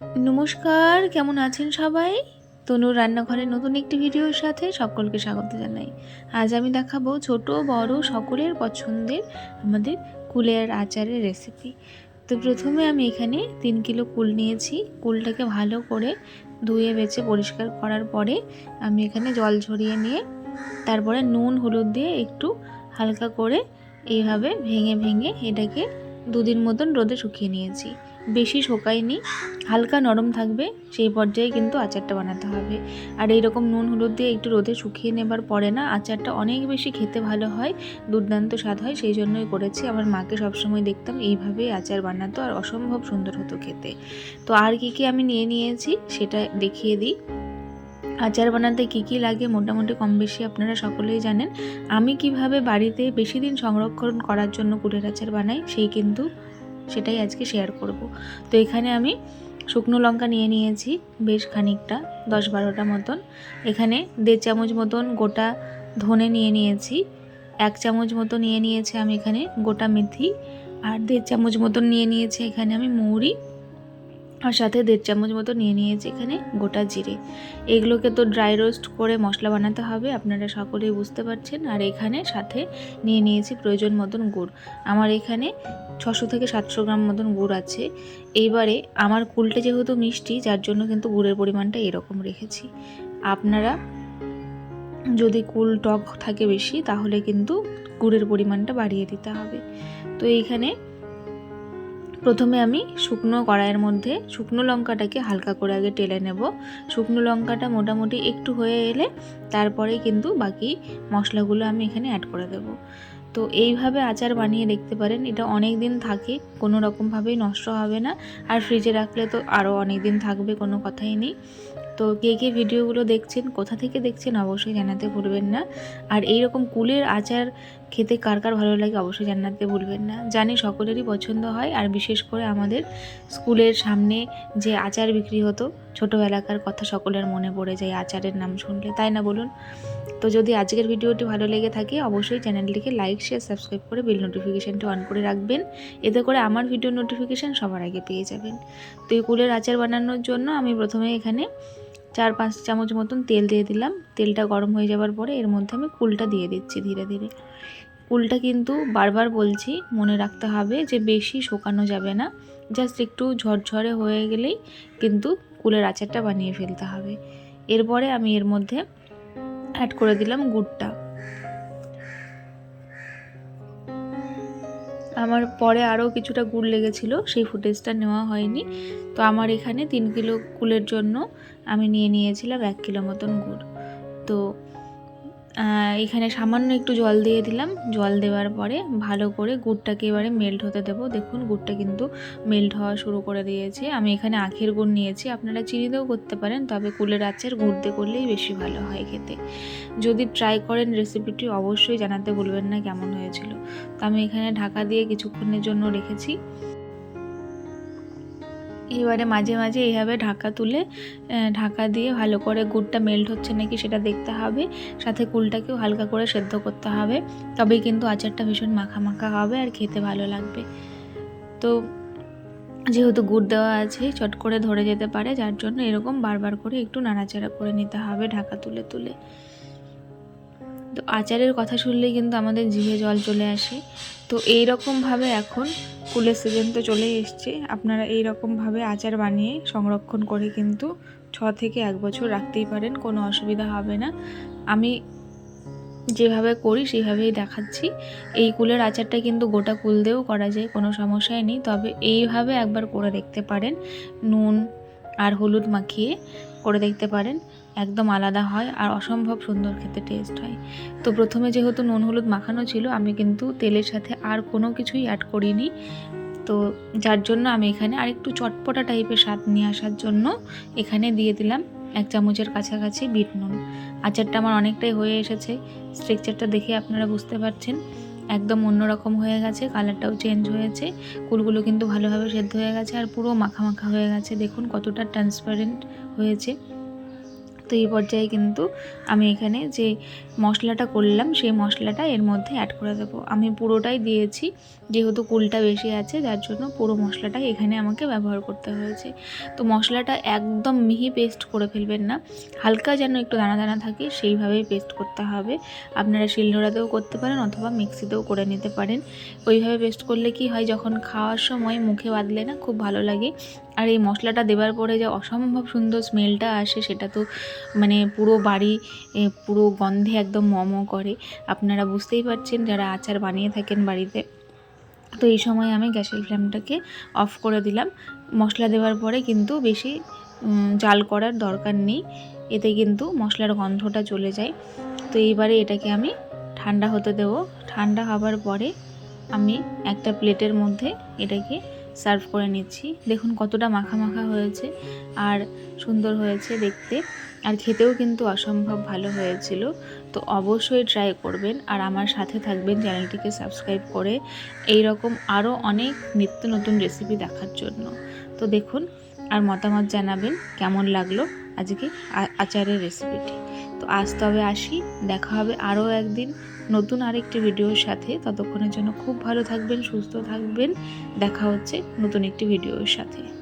নমস্কার, কেমন আছেন সবাই? তনুর রান্নাঘরের নতুন একটি ভিডিওর সাথে সকলকে স্বাগত জানাই। আজ আমি দেখাবো ছোট, বড় সকলের পছন্দের আমাদের কুলের আচারের রেসিপি তো প্রথমে আমি এখানে তিন কিলো কুল নিয়েছি। কুলটাকে ভালো করে ধুয়ে, বেছে পরিষ্কার করার পরে আমি এখানে জল ঝরিয়ে নিয়ে, তারপরে নুন, হলুদ দিয়ে একটু হালকা করে এইভাবে ভেঙে ভেঙে এটাকে দুদিন মতন রোদে শুকিয়ে নিয়েছি। বেশি শোকায়নি, হালকা নরম থাকবে, সেই পর্যায়ে কিন্তু আচারটা বানাতে হবে। আর এই রকম নুন, হলুদ দিয়ে একটু রোদে শুকিয়ে নেবার পরে না, আচারটা অনেক বেশি খেতে ভালো হয়, দুর্দান্ত স্বাদ হয়, সেই জন্যই করেছি। আমার মাকে সবসময় দেখতাম এইভাবেই আচার বানাতো আর অসম্ভব সুন্দর হতো খেতে। তো আর কি কি আমি নিয়ে নিয়েছি সেটা দেখিয়ে দিই। আচার বানাতে কী কী লাগে মোটামুটি কম বেশি আপনারা সকলেই জানেন। আমি কীভাবে বাড়িতে বেশি দিন সংরক্ষণ করার জন্য কুলের আচার বানাই, সেই কিন্তু সেটাই আজকে শেয়ার করব। তো এখানে আমি শুকনো লঙ্কা নিয়ে নিয়েছি বেশ খানিকটা, দশ বারোটা মতন। এখানে দেড় চামচ মতন গোটা ধনে নিয়ে নিয়েছি, এক চামচ মতো নিয়ে নিয়েছি আমি এখানে গোটা মেথি, আর দেড় চামচ মতন নিয়ে নিয়েছি এখানে আমি মৌরি। আর সাথে দেড় চামচ মতো নিয়ে নিয়েছি এখানে গোটা জিরে। এগুলোকে তো ড্রাই রোস্ট করে মশলা বানাতে হবে, আপনারা সকলেই বুঝতে পারছেন। আর এখানে সাথে নিয়ে নিয়েছি প্রয়োজন মতন গুড়। আমার এখানে ছশো থেকে সাতশো গ্রাম মতন গুড় আছে। এইবারে আমার কুলটা যেহেতু মিষ্টি, যার জন্য কিন্তু গুড়ের পরিমাণটা এরকম রেখেছি। আপনারা যদি কুল টক থাকে বেশি, তাহলে কিন্তু গুড়ের পরিমাণটা বাড়িয়ে দিতে হবে। তো এইখানে প্রথমে আমি শুকনো কড়াইয়ের মধ্যে শুকনো লঙ্কাটাকে হালকা করে আগে টেলে নেব। শুকনো লঙ্কাটা মোটামুটি একটু হয়ে এলে তারপরে কিন্তু বাকি মশলাগুলো আমি এখানে অ্যাড করে দেব। তো এইভাবে আচার বানিয়ে দেখতে পারেন, এটা অনেক দিন থাকে, কোনো রকমভাবেই নষ্ট হবে না। আর ফ্রিজে রাখলে তো আরও অনেক দিন থাকবে, কোনো কথাই নেই। তো কে কে ভিডিওগুলো দেখছেন, কোথা থেকে দেখছেন অবশ্যই জানাতে ভুলবেন না। আর এই রকম কুলের আচার খেতে কার কার ভালো লাগে অবশ্যই জানাতে ভুলবেন না। জানি সকলেরই পছন্দ হয়, আর বিশেষ করে আমাদের স্কুলের সামনে যে আচার বিক্রি হতো, ছোটোবেলাকার কথা সকলের মনে পড়ে যায় আচারের নাম শুনলে, তাই না বলুন? তো যদি আজকের ভিডিওটি ভালো লেগে থাকে, অবশ্যই চ্যানেলটিকে লাইক শেয়ার সাবস্ক্রাইব করে বেল নোটিফিকেশানটি অন করে রাখবেন। এতে করে আমার ভিডিও নোটিফিকেশান সবার আগে পেয়ে যাবেন। তো এই কুলের আচার বানানোর জন্য আমি প্রথমে এখানে চার পাঁচ চামচ মতন তেল দিয়ে দিলাম। তেলটা গরম হয়ে যাওয়ার পরে এর মধ্যে আমি কুলটা দিয়ে দিচ্ছি ধীরে ধীরে। কুলটা কিন্তু বারবার বলছি, মনে রাখতে হবে যে বেশি শোকানো যাবে না। জাস্ট একটু ঝরঝরে হয়ে গেলেই কিন্তু কুলের আচারটা বানিয়ে ফেলতে হবে। এরপরে আমি এর মধ্যে অ্যাড করে দিলাম গুড়টা। আমার পরে আরও কিছুটা গুড় লেগেছিল, সেই ফুটেজটা নেওয়া হয়নি। তো আমার এখানে তিন কিলো কুলের জন্য আমি নিয়ে নিয়েছিলাম এক কিলো মতন গুড়। তো এখানে সামান্য একটু জল দিয়ে দিলাম। জল দেওয়ার পরে ভালো করে গুড়টাকে এবারে মেল্ট হতে দেবো। দেখুন, গুড়টা কিন্তু মেল্ট হওয়া শুরু করে দিয়েছে। আমি এখানে আখের গুড় নিয়েছি। আপনারা চিনি দিয়েও করতে পারেন, তবে কুলের আচার গুড় দিয়ে করলেই বেশি ভালো হয় খেতে। যদি ট্রাই করেন রেসিপিটি অবশ্যই জানাতে ভুলবেন না কেমন হয়েছিল। তো আমি এখানে ঢাকা দিয়ে কিছুক্ষণের জন্য রেখেছি। এবারে মাঝে মাঝে এইভাবে ঢাকা তুলে ঢাকা দিয়ে ভালো করে গুড়টা মেল্ট হচ্ছে নাকি সেটা দেখতে হবে। সাথে কুলটাকেও হালকা করে সেদ্ধ করতে হবে। তবেই কিন্তু আচারটা ভীষণ মাখা মাখা হবে আর খেতে ভালো লাগবে। তো যেহেতু গুড় দেওয়া আছে, চট করে ধরে যেতে পারে, যার জন্য এরকম বারবার করে একটু নাড়াচাড়া করে নিতে হবে ঢাকা তুলে তুলে। আচারের কথা শুনলেই কিন্তু আমাদের জিভে জল চলে আসে। তো এই রকমভাবে এখন ফুলের সিজন তো চলেই এসছে। আপনারা এই রকমভাবে আচার বানিয়ে সংরক্ষণ করে কিন্তু ছ থেকে এক বছর রাখতেই পারেন, কোনো অসুবিধা হবে না। আমি যেভাবে করি সেভাবেই দেখাচ্ছি। এই কুলের আচারটা কিন্তু গোটা কুল দিয়েও করা যায়, কোনো সমস্যাই নেই। তবে এইভাবে একবার করে দেখতে পারেন, নুন আর হলুদ মাখিয়ে করে দেখতে পারেন। একদম আলাদা হয় আর অসম্ভব সুন্দর খেতে টেস্ট হয়। তো প্রথমে যেহেতু নুন হলুদ মাখানো ছিল, আমি কিন্তু তেলের সাথে আর কোনো কিছুই অ্যাড করিনি। তো যার জন্য আমি এখানে আরেকটু চটপটা টাইপের স্বাদ নিয়ে আসার জন্য এখানে দিয়ে দিলাম এক চামচের কাছাকাছি বিট নুন। আচারটা আমার অনেকটাই হয়ে এসেছে স্ট্রেকচারটা দেখে আপনারা বুঝতে পারছেন। একদম অন্যরকম হয়ে গেছে কালারটাও চেঞ্জ হয়েছে, কুলগুলো কিন্তু ভালোভাবে সেদ্ধ হয়ে গেছে আর পুরো মাখা মাখা হয়ে গেছে। দেখুন কতটা ট্রান্সপারেন্ট হয়েছে। তো এই পর্যায়ে কিন্তু আমি এখানে যে মশলাটা করলাম, সেই মশলাটা এর মধ্যে অ্যাড করে দেবো। আমি পুরোটাই দিয়েছি, যেহেতু কুলটা বেশি আছে, যার জন্য পুরো মশলাটাই এখানে আমাকে ব্যবহার করতে হয়েছে। তো মশলাটা একদম মিহি পেস্ট করে ফেলবেন না, হালকা যেন একটু দানা দানা থাকে, সেইভাবেই পেস্ট করতে হবে। আপনারা শিলনোড়াতেও করতে পারেন অথবা মিক্সিতেও করে নিতে পারেন। ওইভাবে পেস্ট করলে কি হয়, যখন খাওয়ার সময় মুখে বাঁধলে না, খুব ভালো লাগে। আর এই মশলাটা দেওয়ার পরে যে অসম্ভব সুন্দর স্মেলটা আসে, সেটা তো মানে পুরো বাড়ি পুরো গন্ধে একদম মম করে। আপনারা বুঝতেই পারছেন যারা আচার বানিয়ে থাকেন বাড়িতে। তো এই সময় আমি গ্যাসের ফ্লেমটাকে অফ করে দিলাম। মশলা দেওয়ার পরে কিন্তু বেশি জাল করার দরকার নেই। এতে কিন্তু মশলার গন্ধটা চলে যায়। তো এইবারে এটাকে আমি ঠান্ডা হতে দেবো। ঠান্ডা হবার পরে আমি একটা প্লেটের মধ্যে এটাকে সার্ভ করে নিচ্ছি। দেখুন কতটা মাখা মাখা হয়েছে আর সুন্দর হয়েছে দেখতে। আর খেতেও কিন্তু অসম্ভব ভালো হয়েছিল। তো অবশ্যই ট্রাই করবেন আর আমার সাথে থাকবেন চ্যানেলটিকে সাবস্ক্রাইব করে এই রকম আরও অনেক নিত্য নতুন রেসিপি দেখার জন্য। তো দেখুন আর মতামত জানাবেন কেমন লাগল আজকে আচারের রেসিপিটি তো আজ তবে আসি। দেখা হবে আরও একদিন নতুন আরেকটি ভিডিওর সাথে। ততক্ষণের জন্য খুব ভালো থাকবেন, সুস্থ থাকবেন। দেখা হচ্ছে নতুন একটি ভিডিওর সাথে।